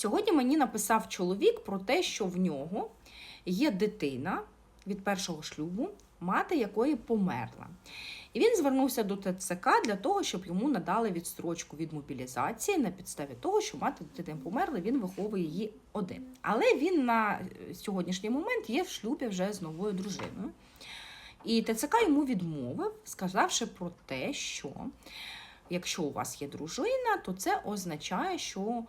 Сьогодні мені написав чоловік про те, що в нього є дитина від першого шлюбу, мати якої померла. І він звернувся до ТЦК для того, щоб йому надали відстрочку від мобілізації на підставі того, що мати дитини померла, він виховує її один. Але він на е, сьогоднішній момент є в шлюбі вже з новою дружиною. І ТЦК йому відмовив, сказавши про те, що якщо у вас є дружина, то це означає, що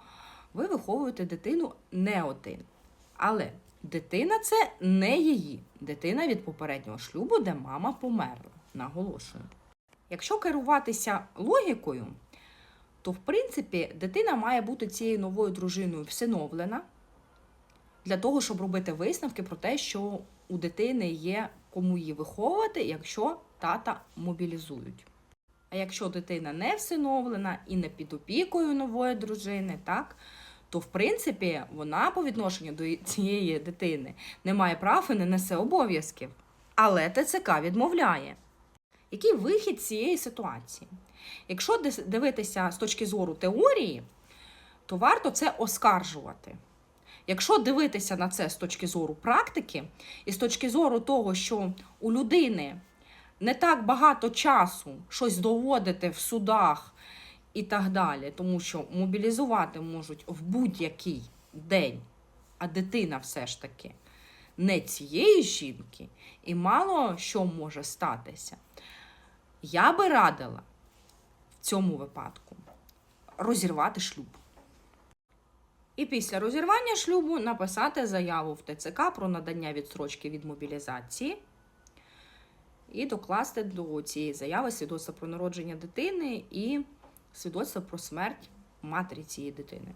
ви виховуєте дитину не один. Але дитина це не її. Дитина від попереднього шлюбу, де мама померла. Наголошую. Якщо керуватися логікою, то в принципі дитина має бути цією новою дружиною всиновлена для того, щоб робити висновки про те, що у дитини є кому її виховувати, якщо тата мобілізують. А якщо дитина не всиновлена і не під опікою нової дружини, так, то в принципі вона по відношенню до цієї дитини не має прав і не несе обов'язків. Але ТЦК відмовляє. Який вихід цієї ситуації? Якщо дивитися з точки зору теорії, то варто це оскаржувати. Якщо дивитися на це з точки зору практики, і з точки зору того, що у людини не так багато часу щось доводити в судах і так далі, тому що мобілізувати можуть в будь-який день, а дитина все ж таки не цієї жінки, і мало що може статися. Я би радила в цьому випадку розірвати шлюб. І після розірвання шлюбу написати заяву в ТЦК про надання відстрочки від мобілізації і докласти до цієї заяви свідоцтво про народження дитини і свідоцтво про смерть матері цієї дитини.